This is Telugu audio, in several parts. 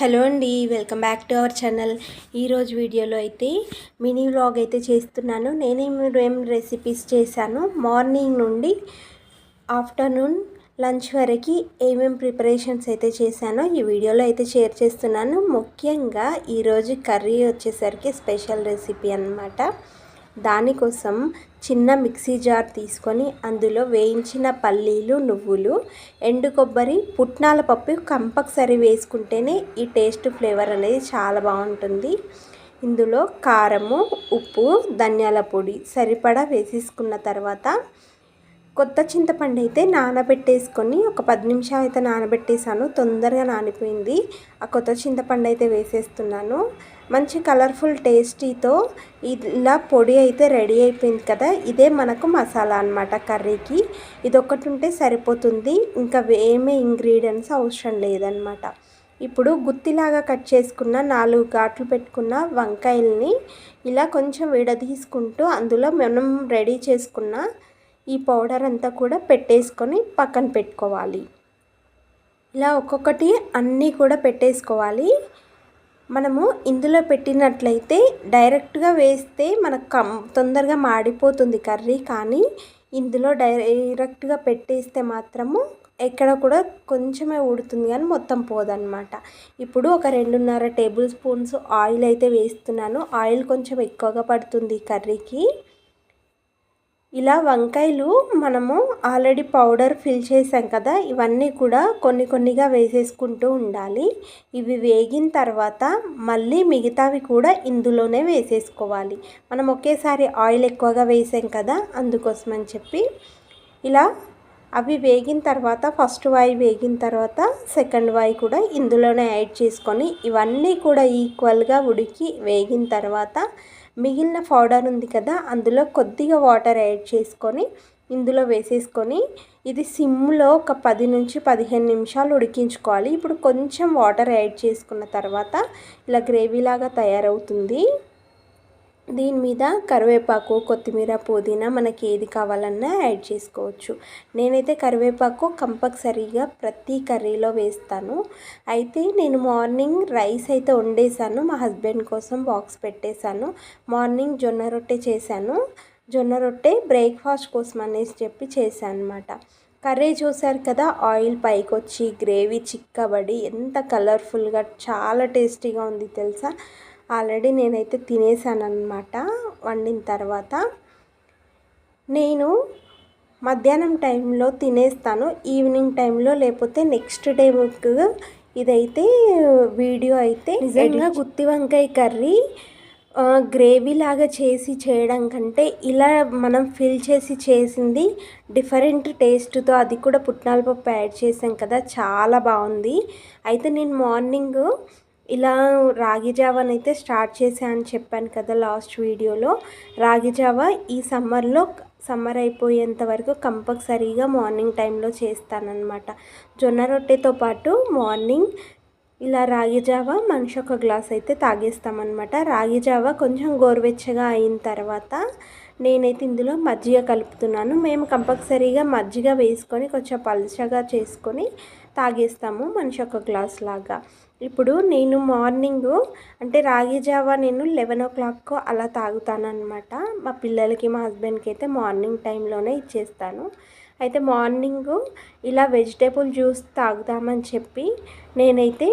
హలో అండి welcome back to our channel. ఈరోజు వీడియోలో అయితే మినీ వ్లాగ్ అయితే చేస్తున్నాను. నేనేమి ఏం రెసిపీస్ చేశాను. మార్నింగ్ నుండి ఆఫ్టర్నూన్ లంచ్ వరకు ఏమేమి ప్రిపరేషన్స్ అయితే చేశానో ఈ వీడియోలో అయితే షేర్ చేస్తున్నాను. ముఖ్యంగా ఈరోజు కర్రీ వచ్చేసరికి స్పెషల్ రెసిపీ అనమాట దానికోసం చిన్న మిక్సీ జార్ తీసుకొని అందులో వేయించిన పల్లీలు నువ్వులు ఎండు కొబ్బరి పుట్నాల పప్పు కంపల్సరీ వేసుకుంటేనే ఈ టేస్ట్ ఫ్లేవర్ అనేది చాలా బాగుంటుంది. ఇందులో కారము ఉప్పు ధనియాల పొడి సరిపడా వేసేసుకున్న తర్వాత కొత్త చింతపండు అయితే నానబెట్టేసుకొని ఒక పది నిమిషాలు అయితే నానబెట్టేసాను తొందరగా నానిపోయింది. ఆ కొత్త చింతపండు అయితే వేసేస్తున్నాను. మంచి కలర్ఫుల్ టేస్టీతో ఇలా పొడి అయితే రెడీ అయిపోయింది కదా. ఇదే మనకు మసాలా అనమాట కర్రీకి. ఇది ఒకటి ఉంటే సరిపోతుంది. ఇంకా ఏమే ఇంగ్రీడియంట్స్ అవసరం లేదనమాట ఇప్పుడు గుత్తిలాగా కట్ చేసుకున్న నాలుగు ఘాట్లు పెట్టుకున్న వంకాయల్ని ఇలా కొంచెం విడదీసుకుంటూ అందులో మనం రెడీ చేసుకున్న ఈ పౌడర్ అంతా కూడా పెట్టేసుకొని పక్కన పెట్టుకోవాలి. ఇలా ఒక్కొక్కటి అన్నీ కూడా పెట్టేసుకోవాలి. మనము ఇందులో పెట్టినట్లయితే డైరెక్ట్గా వేస్తే మనకు కం తొందరగా మాడిపోతుంది కర్రీ కానీ ఇందులో డైరెక్ట్గా పెట్టేస్తే మాత్రము ఎక్కడ కూడా కొంచెమే ఉడుతుంది కానీ మొత్తం పోదన్నమాట. ఇప్పుడు ఒక రెండున్నర టేబుల్ స్పూన్స్ ఆయిల్ అయితే వేస్తున్నాను. ఆయిల్ కొంచెం ఎక్కువగా పడుతుంది కర్రీకి. ఇలా వంకాయలు మనము ఆల్రెడీ పౌడర్ ఫిల్ చేసాం కదా ఇవన్నీ కూడా కొన్ని కొన్నిగా వేసేసుకుంటూ ఉండాలి. ఇవి వేగిన తర్వాత మళ్ళీ మిగతావి కూడా ఇందులోనే వేసేసుకోవాలి. మనం ఒకేసారి ఆయిల్ ఎక్కువగా వేసాం కదా అందుకోసం అని చెప్పి. ఇలా అవి వేగిన తర్వాత ఫస్ట్ వాయి వేగిన తర్వాత సెకండ్ వాయి కూడా ఇందులోనే యాడ్ చేసుకొని ఇవన్నీ కూడా ఈక్వల్గా ఉడికి వేగిన తర్వాత మిగిలిన పౌడర్ ఉంది కదా అందులో కొద్దిగా వాటర్ యాడ్ చేసుకొని ఇందులో వేసేసుకొని ఇది సిమ్లో ఒక పది నుంచి పదిహేను నిమిషాలు ఉడికించుకోవాలి. ఇప్పుడు కొంచెం వాటర్ యాడ్ చేసుకున్న తర్వాత ఇలా గ్రేవీలాగా తయారవుతుంది. దీని మీద కరివేపాకు కొత్తిమీర పుదీనా మనకి ఏది కావాలన్నా యాడ్ చేసుకోవచ్చు. నేనైతే కరివేపాకు కంపల్సరీగా ప్రతి కర్రీలో వేస్తాను. అయితే నేను మార్నింగ్ రైస్ అయితే వండేసాను మా హస్బెండ్ కోసం బాక్స్ పెట్టేశాను. మార్నింగ్ జొన్న రొట్టె చేశాను. జొన్న రొట్టె బ్రేక్ఫాస్ట్ కోసం అనేసి చెప్పి చేశాను అనమాట కర్రీ చూశారు కదా ఆయిల్ పైకి వచ్చి గ్రేవీ చిక్కబడి ఎంత కలర్ఫుల్గా చాలా టేస్టీగా ఉంది తెలుసా? ఆల్రెడీ నేనైతే తినేసాను అనమాట వండిన తర్వాత. నేను మధ్యాహ్నం టైంలో తినేస్తాను ఈవినింగ్ టైంలో లేకపోతే నెక్స్ట్ డే ఇదైతే వీడియో అయితే నిజంగా గుత్తి వంకాయ కర్రీ గ్రేవీ లాగా చేసి చేయడం కంటే ఇలా మనం ఫిల్ చేసి చేసింది డిఫరెంట్ టేస్ట్తో అది కూడా పుట్నాల పప్పు యాడ్ చేసాం కదా చాలా బాగుంది. అయితే నేను మార్నింగ్ ఇలా రాగి జావాని అయితే స్టార్ట్ చేశాను చెప్పాను కదా లాస్ట్ వీడియోలో. రాగి జావా ఈ సమ్మర్లో సమ్మర్ అయిపోయేంత వరకు కంపల్సరీగా మార్నింగ్ టైంలో చేస్తానన్నమాట. జొన్న రొట్టెతో పాటు మార్నింగ్ ఇలా రాగి జావా మనిషి ఒక గ్లాస్ అయితే తాగేస్తామన్నమాట. రాగి జావా కొంచెం గోరువెచ్చగా అయిన తర్వాత నేనైతే ఇందులో మజ్జిగ కలుపుతున్నాను. మేము కంపల్సరీగా మజ్జిగ వేసుకొని కొంచెం పలుచగా చేసుకొని తాగేస్తాము మనిషి ఒక గ్లాస్ లాగా. ఇప్పుడు నేను మార్నింగ్ అంటే రాగి జావా నేను లెవెన్ ఓ క్లాక్ అలా తాగుతానమాట మా పిల్లలకి మా హస్బెండ్కి అయితే మార్నింగ్ టైంలోనే ఇచ్చేస్తాను. అయితే మార్నింగ్ ఇలా వెజిటేబుల్ జ్యూస్ తాగుదామని చెప్పి నేనైతే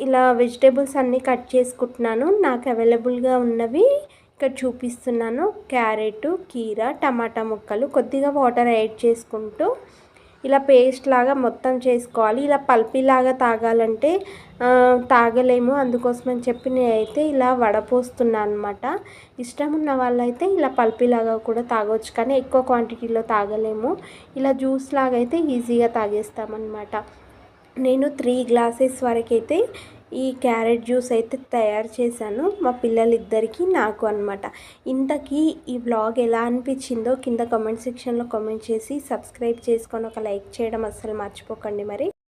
ఇలా వెజిటేబుల్స్ అన్నీ కట్ చేసుకుంటున్నాను. నాకు అవైలబుల్గా ఉన్నవి ఇక్కడ చూపిస్తున్నాను. క్యారెట్ కీర టమాటా ముక్కలు కొద్దిగా వాటర్ యాడ్ చేసుకుంటూ ఇలా పేస్ట్ లాగా మొత్తం చేసుకోవాలి. ఇలా పల్పీలాగా తాగాలంటే తాగలేము. అందుకోసమని చెప్పి నేనైతే ఇలా వడపోస్తున్నాను అనమాట ఇష్టం ఉన్న వాళ్ళైతే ఇలా పల్పీలాగా కూడా తాగొచ్చు. కానీ ఎక్కువ క్వాంటిటీలో తాగలేము. ఇలా జ్యూస్ లాగా అయితే ఈజీగా తాగేస్తామన్నమాట. నేను త్రీ గ్లాసెస్ వరకైతే ఈ క్యారెట్ జ్యూస్ అయితే తయారు చేశాను మా పిల్లలిద్దరికీ నాకు అనమాట ఇంతకీ ఈ బ్లాగ్ ఎలా అనిపించిందో కింద కామెంట్ సెక్షన్లో కామెంట్ చేసి సబ్స్క్రైబ్ చేసుకొని ఒక లైక్ చేయడం అస్సలు మర్చిపోకండి మరి.